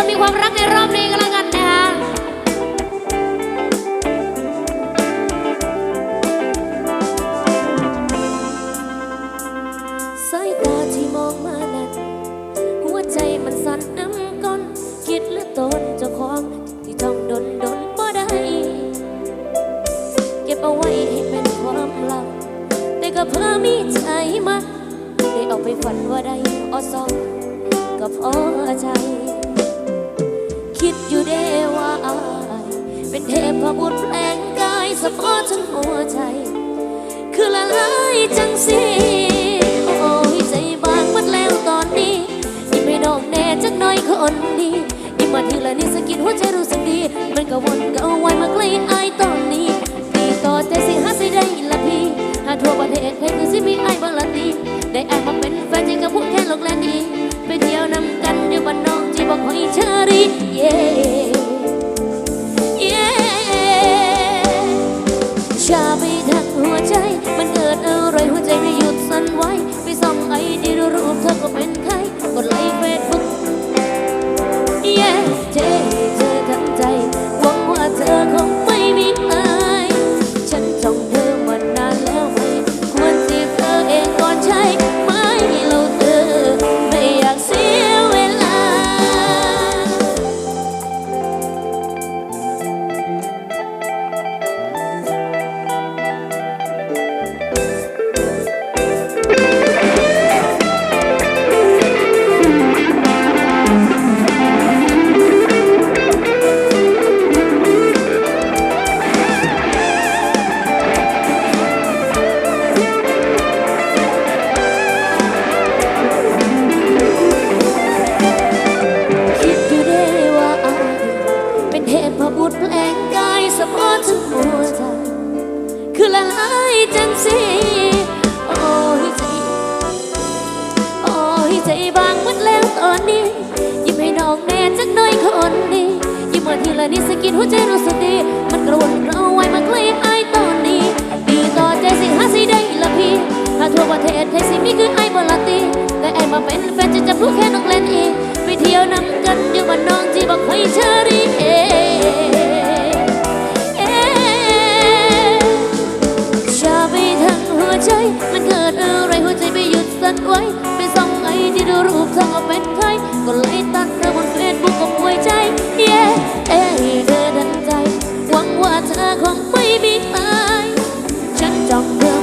คนมีความรักในรอบนี้ก็แล้วกัน กิดหัวใจรู้สึกดี มันก็วนก็เอาไว้มาใกล้อายตอนนี้ตีต่อแต่สิหาสิได้ละพี่หาทั่วประเทศใครคือสิมีอายบางละตีได้อายมาเป็นแฟนจริงกับพูดแค่โลอกแลนดีไปเที่ยวนำกันอยู่บ้านนอกจีบอกหอยเชอรี่เย่เย่ชาไปทั้งหัวใจ มันเกิดอะไรหัวใจไม่หยุดสั่นไหวไปส่องไอดีรูปเธอก็เป็นใครกดไลค์เฟซบุ๊กเย้ นิดสกิดหัวใจรู้สึกดีมันกระวนกระวายมาใกล้อายตอนนี้ดีต่อใจสิหาสิได้ละพี่หาทั่วประเทศใครสิมีคือไอ้บลาตีแต่ไอมาเป็นแฟนจะจะพูดแค่น้องเล่นอีไปเที่ยวนำกันอยู่บ้านน้องจีบอกไว้เชอรี่เอเอชาไปทั้งหัวใจมันเกิดอะไรหัวใจ สั่นไหวไปส่องไอที่ดูรูปเธอก็เป็นใครก็เลยตัดเธอบนเฟซบุ๊กกับหัวใจเย้เอ้เธอดันใจ หวังว่าเธอคงไม่มีตาย ฉันจ้องเธอ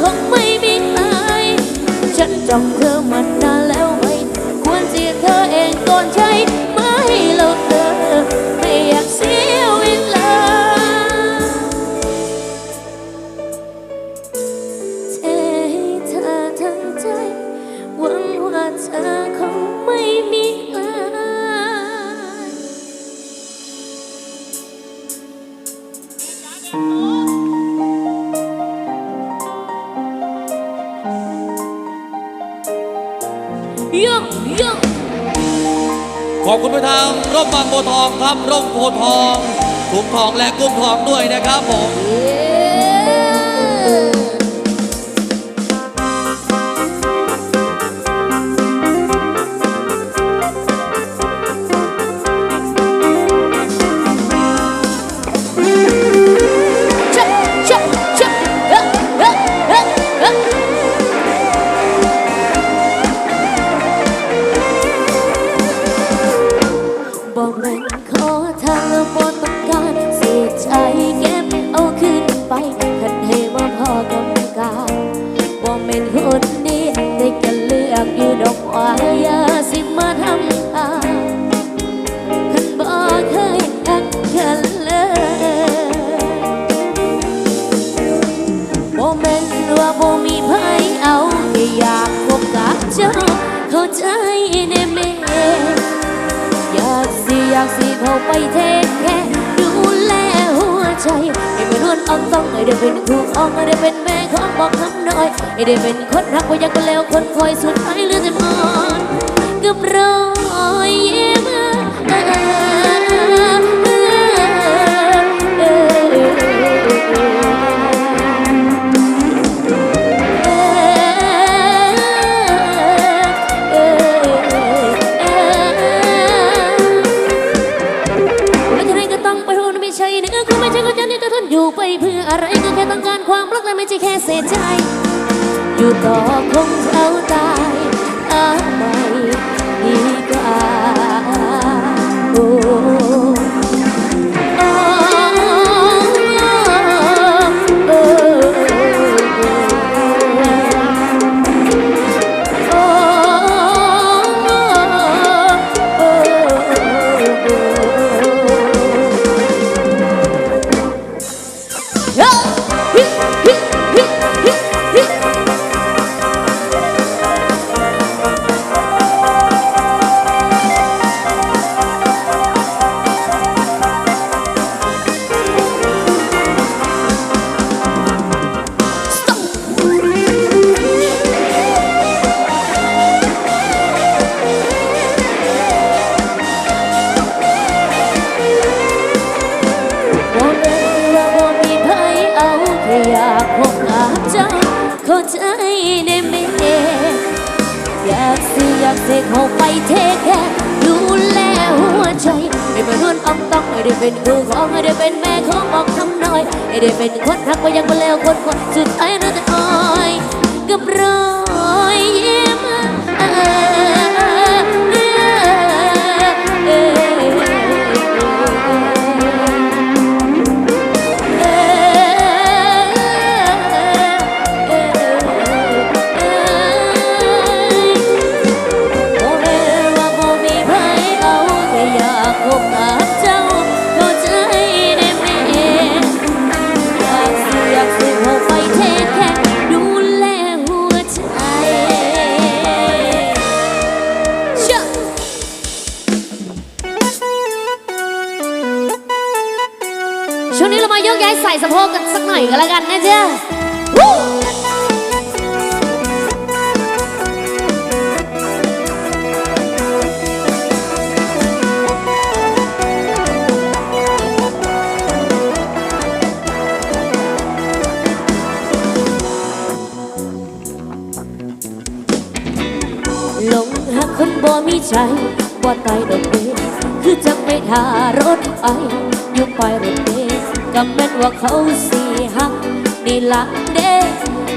คงไม่มีตายฉันจ้องเธอมานานแล้วไหมควรจีบเธอเองก่อนใช่ไหมเราเธอไม่อยากเสียเวลาเทให้เธอทั้งใจหวังว่าเธอคงไม่มีอายโยโยขอบคุณไปทางร่มบางโพทองครับร่มโพทองถุงทองและกุ้งทองด้วยนะครับผม ขึ้ ได้เป็นครูอองได้เป็นแม่ของบอกคำน้อยให้ได้เป็นคนรักว่าอยากก็แล้วคนคอยสุดท้ายเหลือแต่มอนกับรอยยิ้ม แค่เสียใจ อยู่ต่อคง ใจบ่ตายดอกเบี้ยคือจังไม่ทารถไออยู่ปรถเมล์ก็แม่นว่าเขาสีหักนี่ละเด้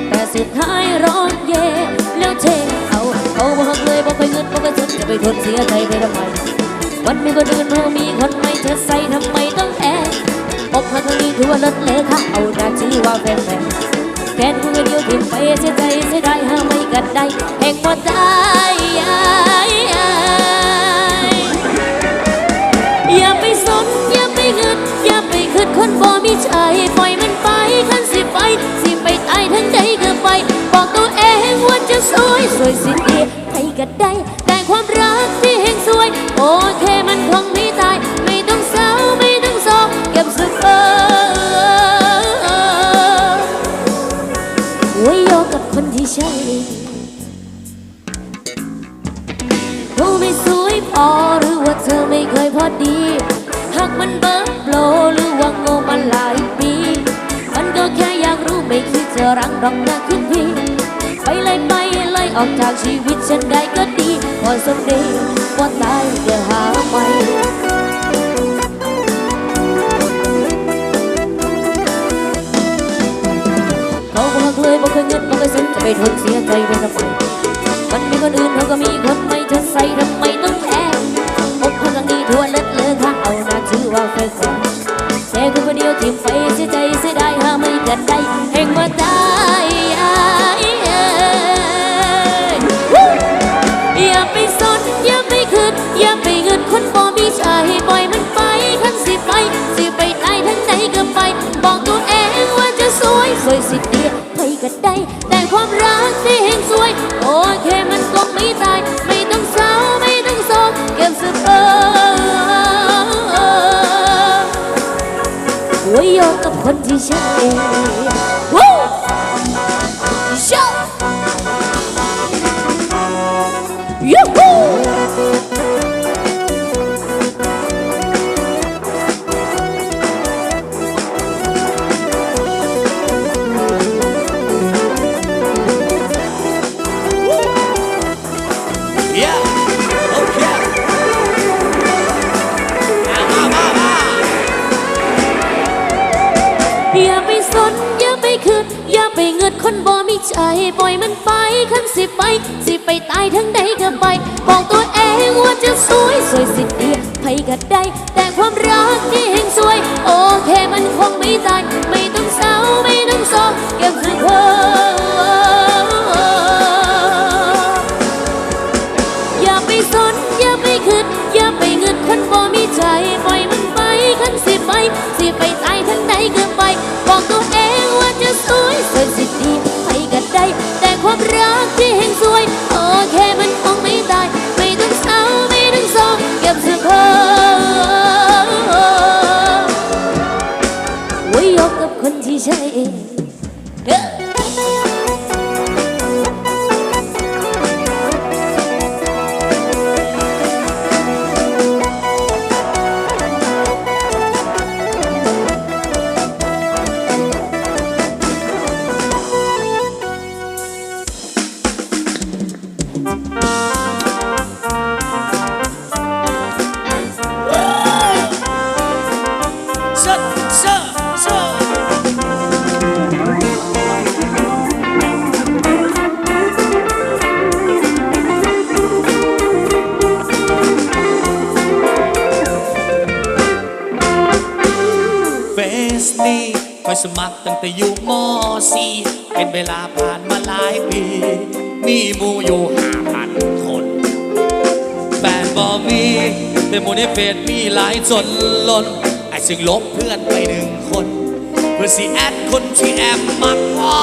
แต่สุดท้ายร้องเย่แล้วเทเอาเขาบ่หักเลยบ่ไปเงินบ่ไปสนจะไปทนเสียใจไปทำไมวันมีคนอื่นเธอมีคนใหม่เธอใส่ทำไมต้องแอบอกหักครั้งนี้ถือว่าเลิศเลยค่ะเอาหน้าชื่อว่าแฟนแฟนแฟนคนเดียวทิ้งไปเสียใจเสียดายหาไม่กันได้แห่งบ่ตาย วยสวยสิดีใครก็ได้ แต่ความรักที่แห่งสวย โอเคมันคงไม่ตาย ไม่ต้องเศร้าไม่ต้องโศกเก็บสุดเออไว้โยกกับคนที่ใช่เขาไม่สวยพอหรือว่าเธอไม่เคยพอดีหากมันเบิร์โปรหรือว่าโง่มาหลายปี มันก็แค่อยากรู้ไม่คิดจะรังรองนะคุณพี่ ออกจากชีวิตฉันได้ก็ดีพอสมดีพอตายจะหาใหม่เขาบอกเลยบอกเคยเงินบอกเคยสนจะไปทนเสียใจไปทำไมมันมีคนอื่นเขาก็มีคนไม่เธอใส่ทำไมต้องแพ้อกพักกันนี้ทั่วเล็ดเลยค่ะเอาหน้าชื่อว่าแฟนแค่คนเดียวทิ้งไปเสียใจเสียดายหาไม่กันได้แห่งว่าตาย ความรักที่เฮงสวย โอเคมันคงไม่ตาย ไม่ต้องเศร้าไม่ต้องโศกเก็บสืบเออหัวยโยกกับคนที่ใช่ ใจปล่อยมันไปขันสิไปสิไปตายทั้งใดก็ไป บอกตัวเองว่าจะสวยสวยสิเดียใครก็ได้ แต่ความรักที่เฮงสวย โอเคมันคงไม่ตาย เฟซมีหลายจนล้นไอ้จึงลบเพื่อนไปหนึ่งคน เพื่อสิแอดคนที่แอบมักว่า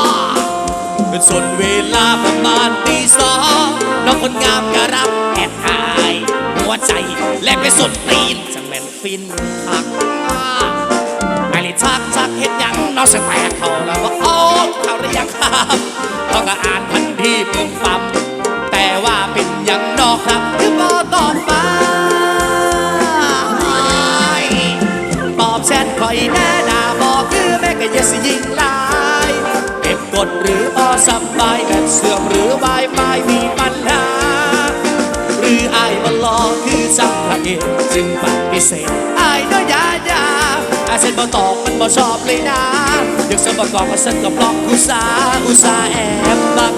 เป็นส่วนเวลาประมาณตีสองน้องคนงามก็รับแอดหายหัวใจแลกไปสุดตีนจังแม่นฟินคักไอ้ลิทักทักเห็นยังน้องสแตกเขาแล้วว่าโอ้เขาหรือยังครับต้องก็อ่านทันทีปุ่มปั๊มแต่ว่าเป็นยังนอกครับคือบอตอบ สิยิงลายเก็บกดหรือพอสบายแบบเสื่อมหรือวายไฟมีปัญหา หรืออายมาลอคือจังพระเอกจึงปฏิเสธอายน้อยยายาอาเซนบ่ตอบมันบ่ชอบเลยนะเด็กสมประกอบมาเส้นกับล็อกอุตสาอุตสาแอบบัก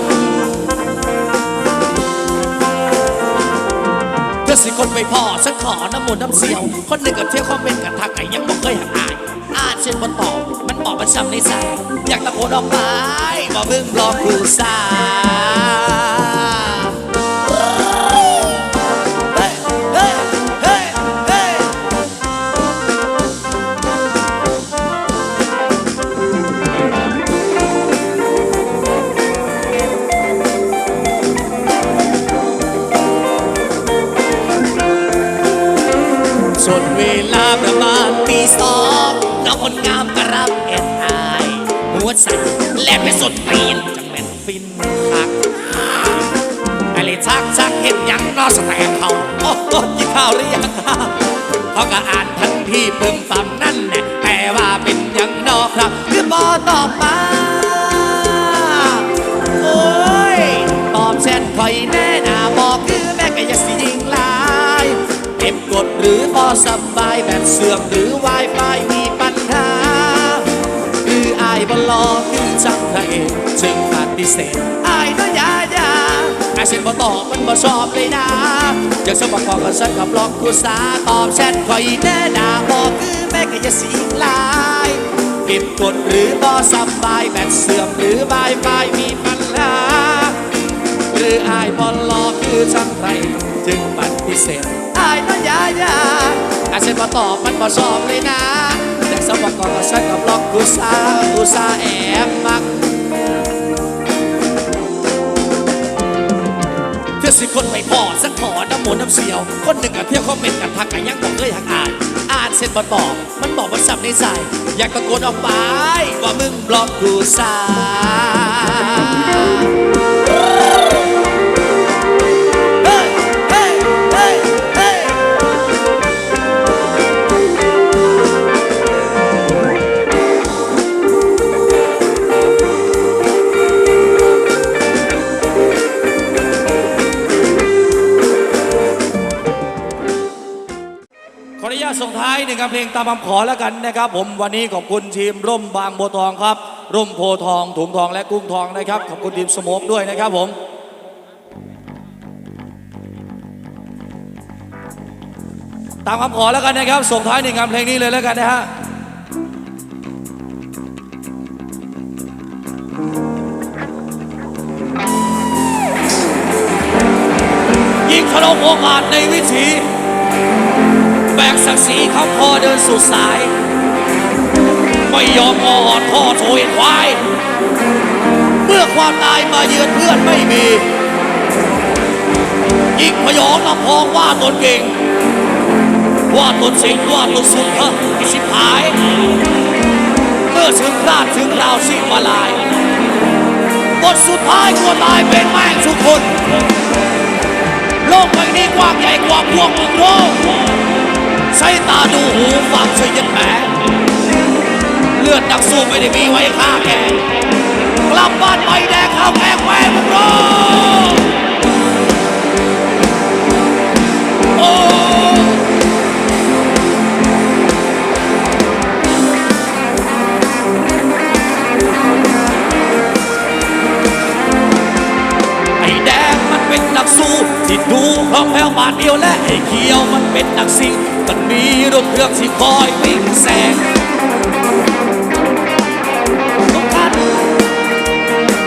เพื่อสิคนไปพ่อฉันขอน้ำมนต์น้ำเสียว คนหนึ่งกับเที่ยวคอมเมนต์กับทักไก่ยังบอกเคยหักอาย อาเช่นบ่ตอบมันบอกมันช้ำในใจอยากตะโกนออกไปบอกมึงบล็อกอุตสาห์เฮ้ยเฮ้ยเฮ้ยเฮ้ยส่วนเวลาประมาณตีสอง แลกไปสุดปีนจังแม่นฟินคักไอ้เลยชักชักเห็นยังนอสแตกเขาโอ้โหกินข้าวหรือยังเขาก็อ่านทันทีปึมปั๊มนั่นแหละแต่ว่าเป็นยังนอครับคือบอตอบมาโอ้ยตอบแชทคอยแน่นาบอกคือแม่ก็อยังสิยิงลายเก็บกดหรือบอสบายแบบเสื่อมหรือ Wi-Fi มีปัญหาคืออายบลอคือ จังพระเอกจึงปฏิเสธอายน้อยยายาไอายเส้นบ่ตอบมันบ่ชอบเลยนะอยากสมัครบอกกับฉันกับลอกกูสาตอบแชทคอยแน่นาบอกคือแม่ก็อย่าสีลายเก็บกดหรือบอสบายแบตเสื่อมหรือบายบายมีปัญหาหรืออายบอลลอคือจังไรจึงปฏิเสธอายน้อยยายาอาเซนมาตอบมันมาชอบเลยนะ แต่สมองก็ฉันกับบล็อกกูซากูซาแอบมักเพื่อสิคนไม่พอสักขอน้ำมนต์น้ำเสียว คนหนึ่งกับเที่ยวคอมเมนต์กันทักกันยังบอกเลยหักอายอ่านานเส้นบ่ตอบมันบอกว่าสับในใจอยากตะโกนออกไปว่ามึงบล็อกกูสา ส่งท้ายหนึ่งกับเพลงตามคำขอแล้วกันนะครับ ผมวันนี้ขอบคุณทีมร่มบางบัวทองครับ ร่มโพทองถุงทองและกุ้งทองนะครับขอบคุณทีมสโมกด้วยนะครับผมตามคำขอแล้วกันนะครับ ส่งท้ายหนึ่งกับเพลงนี้เลยแล้วกันนะฮะยิงทะลงโอกาสในวิถี บกศักดิ์ศรีเขาพ่อเดินสู่สาย ไม่ยอมอ่อนพ่อโถยควาย เมื่อความตายมาเยือนเพื่อนไม่มียิ่งพยองลำพองว่าตนเก่ง ว่าตนสิงว่าตนสุดเถอะไอ้ชิบหาย เมื่อถึงพลาดถึงราวสิมาลายบทสุดท้ายกลัวตายเป็นแม่งทุกคนโลกใบนี้กว้างใหญ่กว่าพวกมึงโลก ใช้ตาดูหูฟังช่วยยันแหมเลือดนักสู้ไม่ได้มีไว้ฆ่าแกกลับบ้านไปแดกข้าวแกงแม่มึงโลกโอ้ไอแดงมันเป็นนักสู้ที่ดูคล่องแคล่วบาดเดียวและไอ้เขียวมันเป็นนักซิ่ง มันมีรถเครื่องที่คอยวิ่งแซงทุกท่าน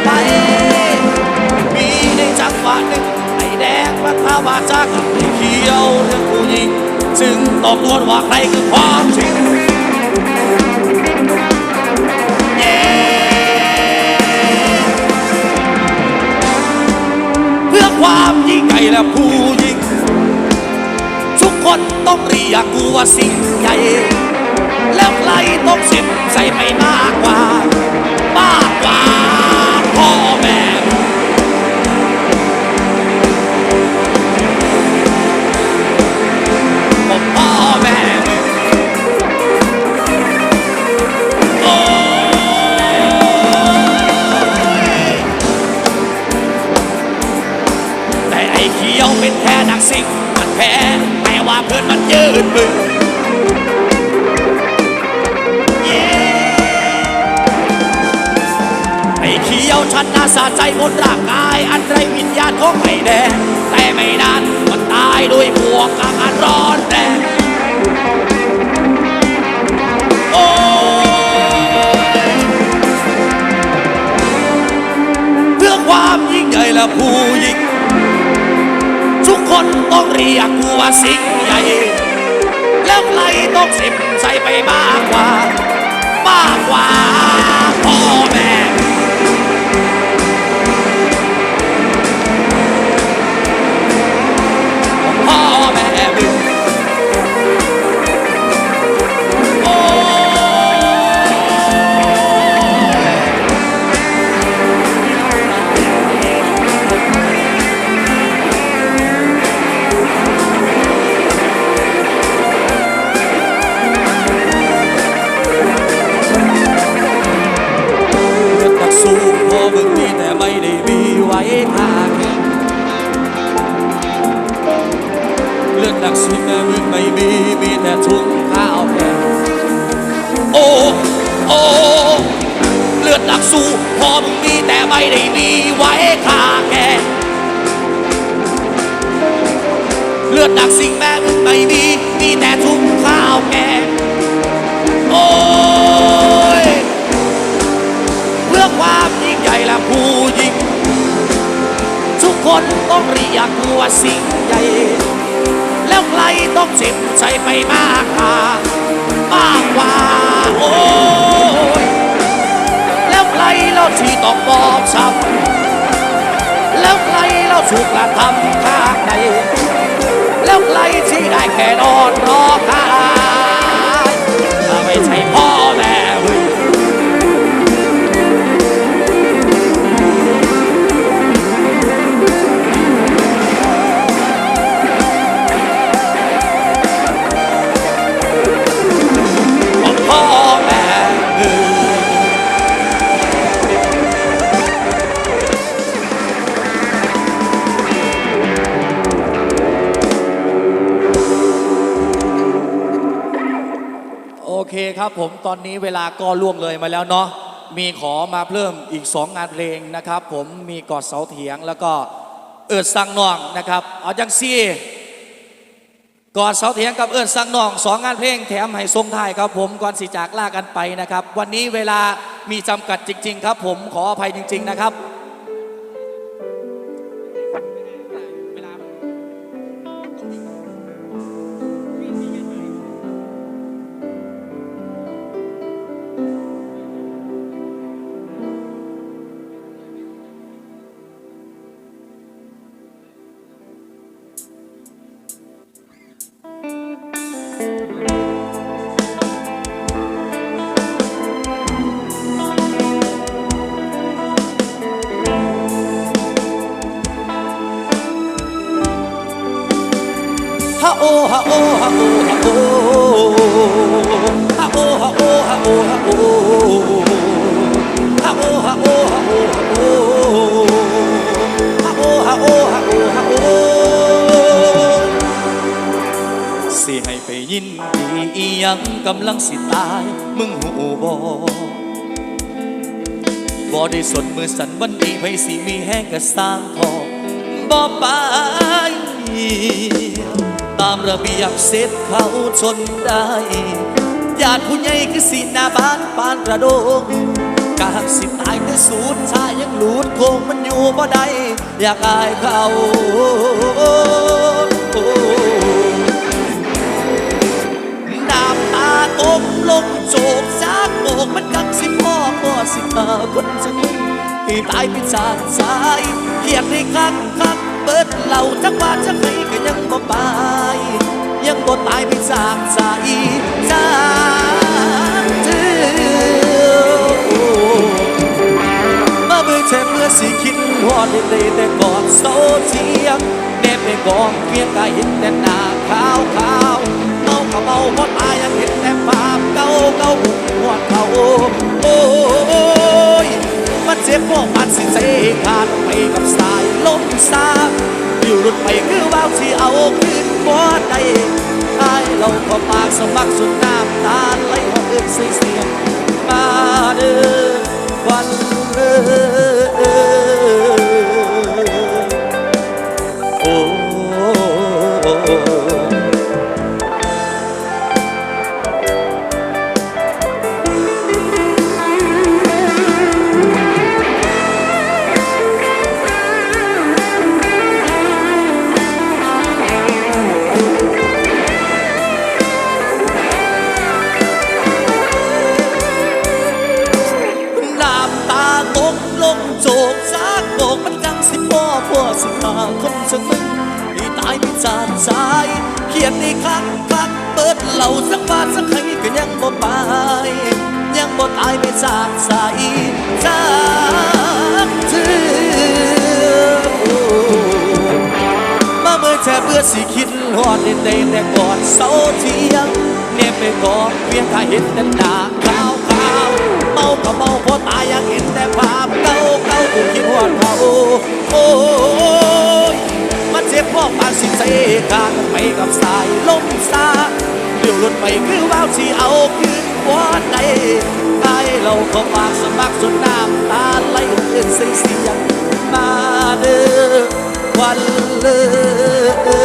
ไป มีในจังหวะหนึ่งไอ้แดงมันท้าบาจากับไอ้เขียวเรื่องผู้หญิงจึงต้องดวนว่าใครคือความจริงเย้เพื่อความยิ่งใหญ่และผู้ยิ่ง อนต้องเรียกกูว่าสิ่งใหญ่ แล้วใครต้องสิบใส่ไปมากกว่า มากกว่า ไอ้เขียวชันนาสาใจบนร่างกาย อันไรวิญญาณของไอ้แดงแต่ไม่นานมันตายด้วยพวกอาการร้อนแรงโอ้เพื่อความยิ่งใหญ่และผู้ยิ่งทุกคนต้องเรียกกูว่าสิง ใหญ่แล้วใครต้องสิบใส่ไปมากกว่า มากกว่าพ่อแม่พ่อแม่ ลือดนักสู้แต่มึงไม่มีมีแต่ถุงข้าวแกงโอ้โอ้เลือดหนักสู้พอมึงมีแต่ไม่ได้มีไว้ค่าแกงเลือดหนักสิ่งแม่มึงไม่มีมีแต่ถุงข้าวแกงโอ้ยเพื่อความยิ่งใหญ่และผู้ยิ่งทุกคนต้องเรียกว่าสิ่งใหญ่ ต้องเจ็บใจไปมากกว่ามากกว่าโอ้ยแล้วใครเราที่ต้องบอกช้ำแล้วใครเราถูกกระทำข้างในแล้วใครที่ได้แค่นอนรอคา ครับผมตอนนี้เวลาก็ล่วงเลยมาแล้วเนาะมีขอมาเพิ่มอีก 2 งานเพลงนะครับ ผมมีกอดเสาเถียงแล้วก็เอิดสังนองนะครับ เอาจังซี่กอดเสาเถียงกับเอิดสังนองสองงานเพลงแถมให้ทรงไทยครับ ผมก่อนสิจากลากันไปนะครับ วันนี้เวลามีจำกัดจริง ๆ ครับ ผมขออภัยจริง ๆ นะครับ ยินดีอียังกำลังสิตาย มึงหูบ่บ่ได้สนมือสันวันนี้ไผสิมีแห้งกะสร้างทองบ่ไป ตามระเบียบเสร็จเขาชนได้ญาติผู้ใหญ่คือสีหน้าบ้านปานกระโดงกาบสิตายแต่สูดชายยังหลุดโคงมันอยู่บ่ได้อยากอายเขา กลงโจกจากโบกมันกักสิพ่อพ่อสิเธอคนจะมึงให้ตายไปจากสายเกียดให้คักคักเบิดเหล่าจักบาจักไหนก็ยังบ่ไปยังบ่ตายไปจากสายจากเธอมาเบื่อแช่เมื่อสิคิดฮอดได้แต่กอดโซเทียงแนบไปกองเพียงกายเห็นแต่หน้าขาวขาวเมาก็เมาพอตายยังเห็นแต่ เก่าเก่าบุกหวดเขาโอ้ยมันเจ็บพวกมันสิเสขาดไปกับสายลมซาอยู่รถไปคือว่าวที่เอาขึ้นบ่ได้ตายเราก็ปากสมัครสุดน้ำตาไหลออกเอิ้นใส่เสียงมาเด้อวันเอ่ื่อแช่เบื่อสิคิดฮอดเด่นใดแต่ก่อนเสาเทียงเนบไปก่อนเพียงถ้าเห็นแต่หน้าขาวขาวเมาก็เมาเพราะตายยังเห็นแต่ภาพเก่าเก่าคิดฮอดเขาโอ้ยมันเจ็บเพราะปานสิเสขาดไปกับสายลมซาเดี๋ยวหลุดไปคือว่าวที่เอาคืนบ่ได้ตายเราก็ปากสมัครจนน้ำตาไหลเอื้นส่เสียงมาเด้อ วันเลย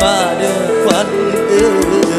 มาเด้อควันเออ